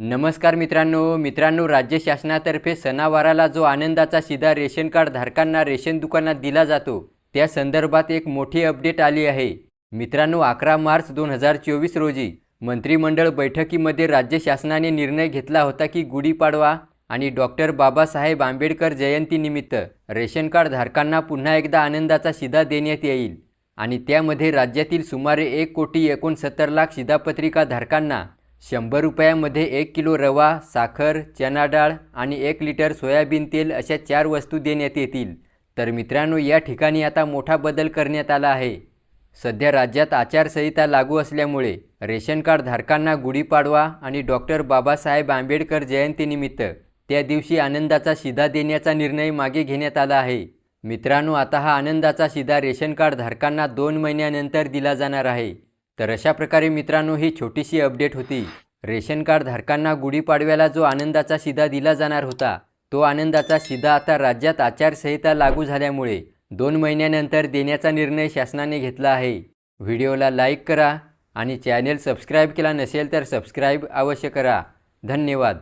नमस्कार मित्रांनो मित्रांनो राज्य शासनातर्फे सणावाराला जो आनंदाचा सीधा रेशन कार्ड धारकांना रेशन दुकानात दिला जातो त्या संदर्भात एक मोठी अपडेट आली आहे. मित्रांनो अकरा मार्च दोन हजार चोवीस रोजी मंत्रिमंडळ बैठकीमध्ये राज्य शासनाने निर्णय घेतला होता की गुढीपाडवा आणि डॉक्टर बाबासाहेब आंबेडकर जयंतीनिमित्त रेशन कार्ड धारकांना पुन्हा एकदा आनंदाचा शिधा देण्यात येईल आणि त्यामध्ये राज्यातील सुमारे एक कोटी एकोणसत्तर लाख शिधापत्रिका धारकांना शंभर रुपयामध्ये एक किलो रवा साखर चना डाळ आणि एक लिटर सोयाबीन तेल अशा चार वस्तू देण्यात येतील. तर मित्रांनो या ठिकाणी आता मोठा बदल करण्यात आला आहे. सध्या राज्यात आचारसंहिता लागू असल्यामुळे रेशन कार्ड धारकांना गुढीपाडवा आणि डॉक्टर बाबासाहेब आंबेडकर जयंतीनिमित्त त्या दिवशी आनंदाचा शिधा देण्याचा निर्णय मागे घेण्यात आला आहे. मित्रांनो आता हा आनंदाचा शिधा रेशन कार्ड धारकांना दोन महिन्यानंतर दिला जाणार आहे. तर अशा प्रकारे मित्रांनो ही छोटीशी अपडेट होती. रेशन कार्ड धारकांना गुढीपाडव्याला जो आनंदाचा शिदा दिला जाणार होता तो आनंदाचा शिदा आता राज्यात आचारसंहिता लागू झाल्यामुळे दोन महिन्यानंतर देण्याचा निर्णय शासनाने घेतला आहे. व्हिडिओला लाईक करा आणि चॅनेल सबस्क्राईब केला नसेल तर सबस्क्राईब अवश्य करा. धन्यवाद.